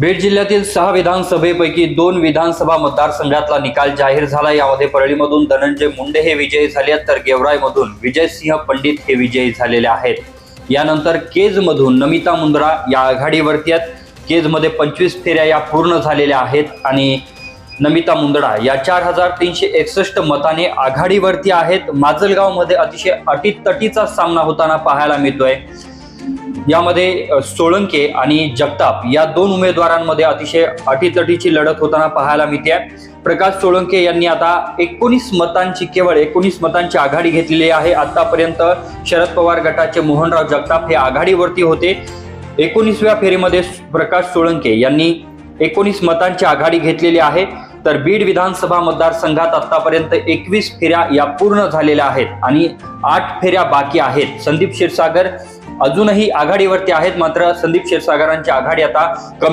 बीड जिल्ह्यातील सहा विधानसभेपैकी दोन विधानसभा मतदारसंघातला निकाल जाहीर झाला. यामध्ये परळीमधून धनंजय मुंडे हे विजयी झाले आहेत तर गेवरायमधून विजयसिंह पंडित हे विजयी झालेले आहेत. यानंतर केजमधून नमिता मुंद्रा या आघाडीवरती आहेत. केजमध्ये पंचवीस फेऱ्या या पूर्ण झालेल्या आहेत आणि नमिता मुंदडा या चार हजार तीनशे एकसष्ट मताने आघाडीवरती आहेत. माजलगावमध्ये अतिशय अटीतटीचा सामना होताना पाहायला मिळतोय. यामध्ये सोळंके आणि जगताप या दोन उमेदवारांमध्ये अतिशय अटीतटीची लढत होताना पाहायला मिळते. प्रकाश सोळंके यांनी आता एकोणीस मतांची केवळ एकोणीस मतांची आघाडी घेतलेली आहे. आतापर्यंत शरद पवार गटाचे मोहनराव जगताप हे आघाडीवरती होते. एकोणीसव्या फेरीमध्ये प्रकाश सोळंके यांनी एकोणीस मतांची आघाडी घेतलेली आहे. तर बीड विधानसभा मतदारसंघात आतापर्यंत एकवीस फेऱ्या या पूर्ण झालेल्या आहेत आणि आठ फेऱ्या बाकी आहेत. संदीप क्षीरसागर अजूनही आघाडीवरती आहेत. मात्र संदीप क्षीरसागरांची आघाडी आता कमी